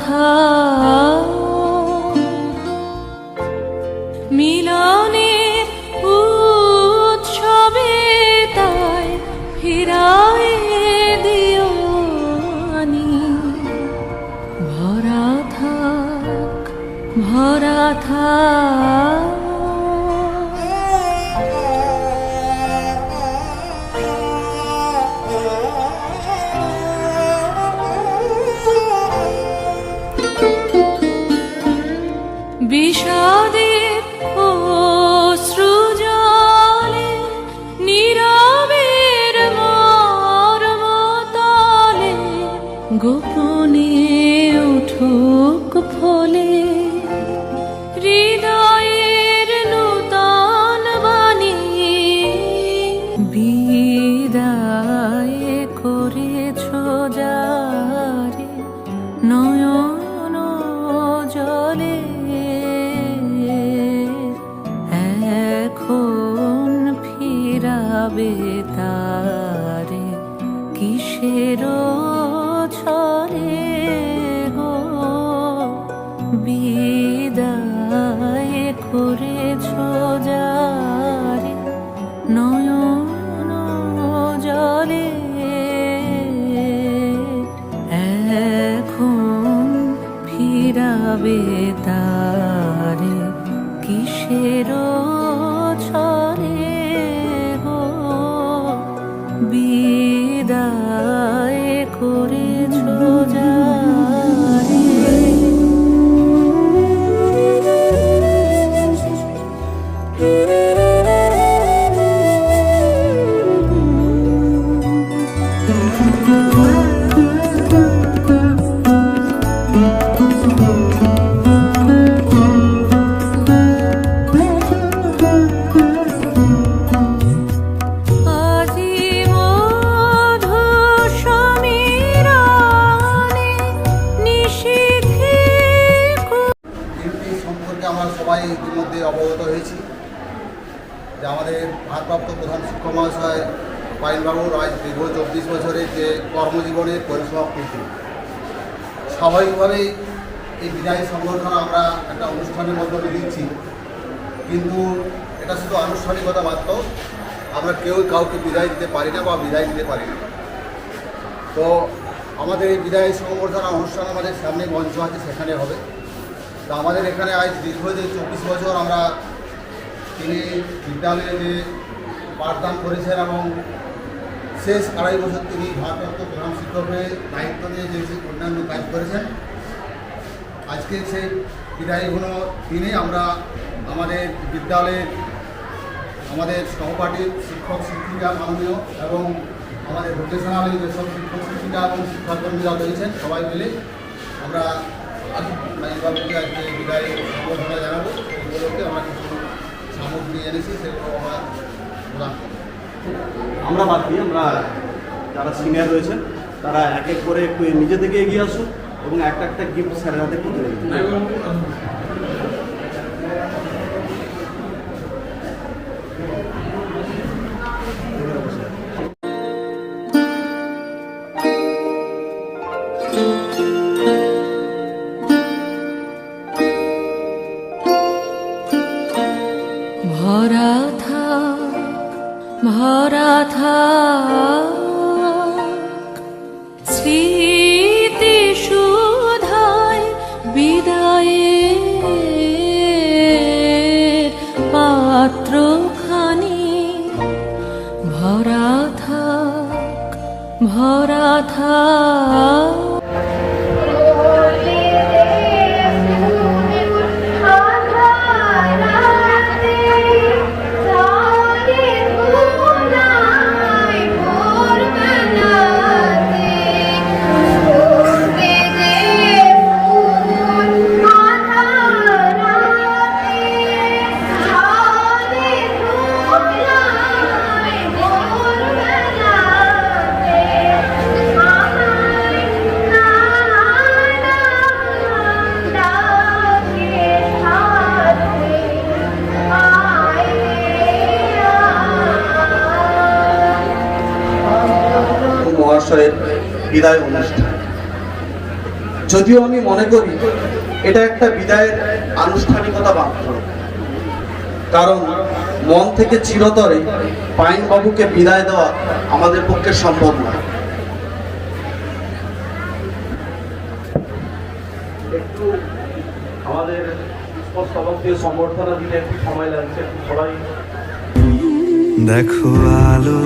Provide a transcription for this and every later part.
থা মিলনের উৎসবে তাই ফিরায় দিও ভরা থাক ভরা থাক গোপনে উঠুক ফলে তারে কিসের ছরে চব্বিশ বছরের যে কর্মজীবনের পরিসমাপ্তি স্বাভাবিকভাবেই এই বিদায় সংগঠন আমরা একটা অনুষ্ঠানের মাধ্যমে দিচ্ছি। কিন্তু এটা শুধু আনুষ্ঠানিকতা মাত্র। আমরা কেউ কাউকে বিদায় দিতে পারি না বা বিদায় দিতে পারি না। তো আমাদের এই বিদায় সংবর্ধনা অনুষ্ঠান আমাদের সামনে মঞ্চ আছে, সেখানে হবে। তো আমাদের এখানে আজ দীর্ঘ যে চব্বিশ বছর আমরা তিনি বিদ্যালয়ে যে পাঠদান করেছেন এবং শেষ আড়াই বছর তিনি ভারপ্রাপ্ত প্রধান শিক্ষক হয়ে দায়িত্ব নিয়ে যে অন্যান্য কাজ করেছেন, আজকে সেই বিদায়গুলো দিনে আমরা আমাদের বিদ্যালয়ের আমাদের সহপাঠীর শিক্ষক শিক্ষিকা মাননীয় এবং আমাদের ভোকেশনাল যেসব শিক্ষক শিক্ষিকা এবং শিক্ষাকর্মীরা রয়েছেন সবাই মিলে আমরা মাইবাবুকে আজকে বিদায় সম্বর্ধনা জানাব। সেগুলোকে আমরা কিছু সামগ্রী এনেছি, সেগুলো আমরা প্রদান করব। আমরা বাদ দিই আমরা যারা সিনিয়র রয়েছেন, তারা এক এক করে একটু নিজে থেকে এগিয়ে আসুন এবং একটা একটা গিফট স্যারের হাতে তুলে ভরা থাক বিদায় অনুষ্ঠান। যদিও আমি মনে করি এটা একটা বিদায়ের আনুষ্ঠানিকতা মাত্র কারণ মন থেকে চিরতরে পাইন বাবুকে বিদায় দেওয়া আমাদের পক্ষে সম্ভব নয়। একটু আমাদের সম্বর্ধনা একটু সময় লাগছে একটু সবাই দেখো আলো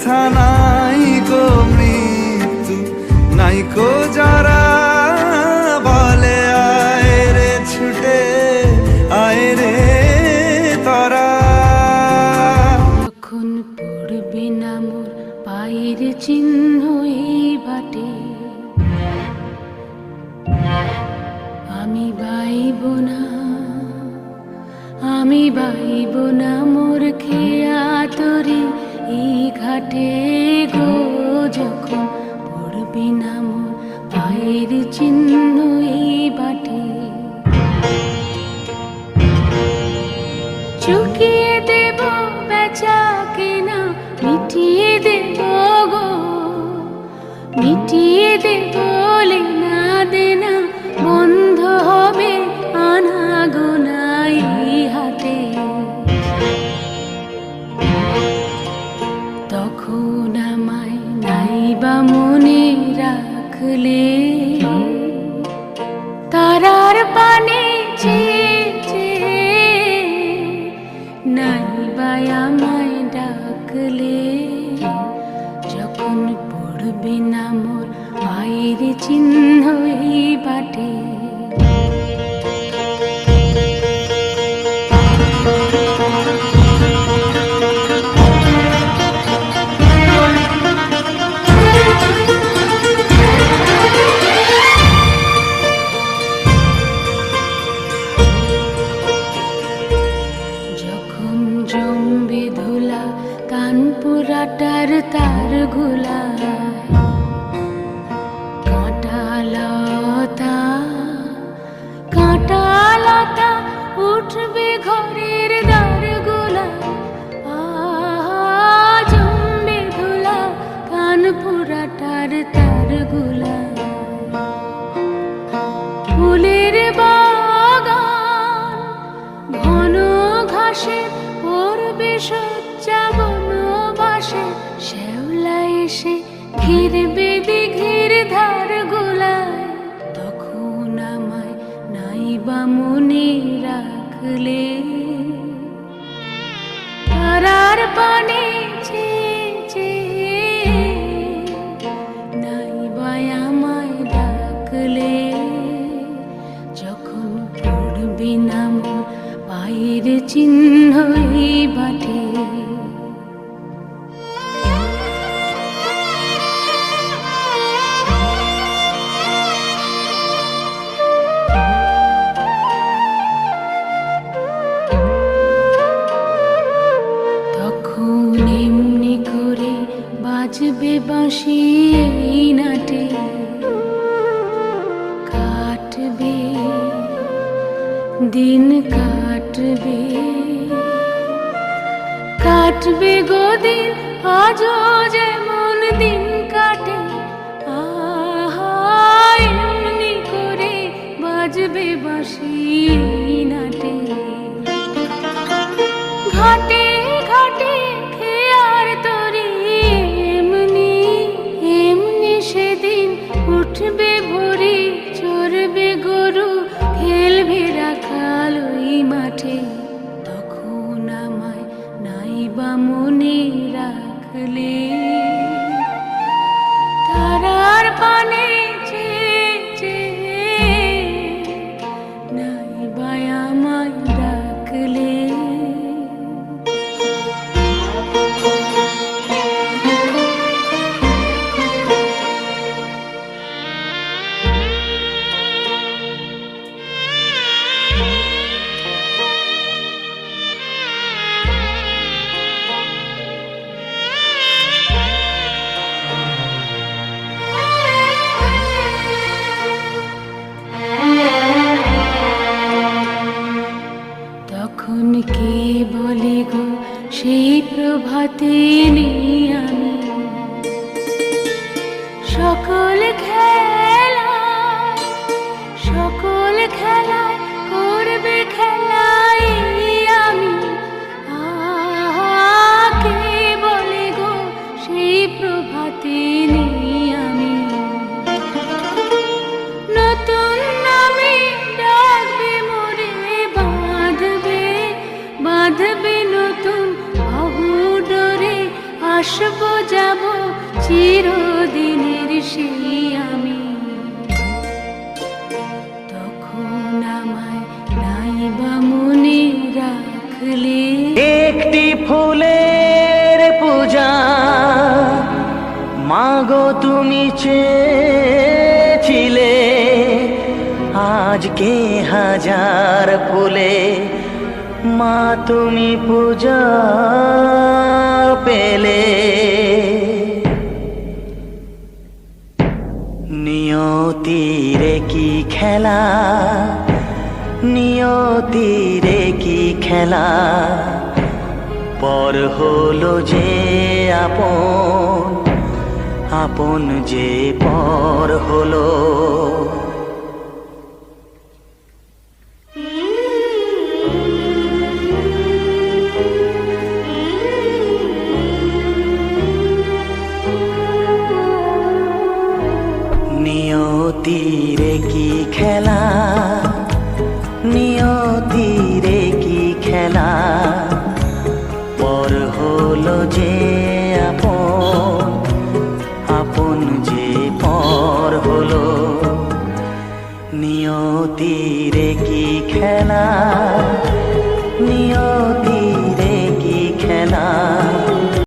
হেথা পড়বে না মোর পায়ের চিহ্ন এই বাটে এসে ঘিরবে দিঘির ধার গোলায় তখন আমায় নাইবা মনে রাখলে। তারার পানে চেয়ে নাইবা আমায় ডাকলে, যখন পড়বে না মোর পায়ের চিহ্ন এই বাটে। কাটবে দিন কাটবে কাটবে গো দিন আজও যেমন দিন কাটে আহা এমনি করে বাজবে বাসি নাটে রাতে তুমি চেয়েছিলে আজকে হাজার ফুলে। মা, তুমি পূজা পেলে। নিয়তিরে কি খেলা? নিয়তিরে কি খেলা? পর হলো যে আপন আপন যে পর হলো। নিয়তিরে কি খেলা? নিয়তিরে কি খেলা? পর হলো যে নিয়তিরে কি খেলা।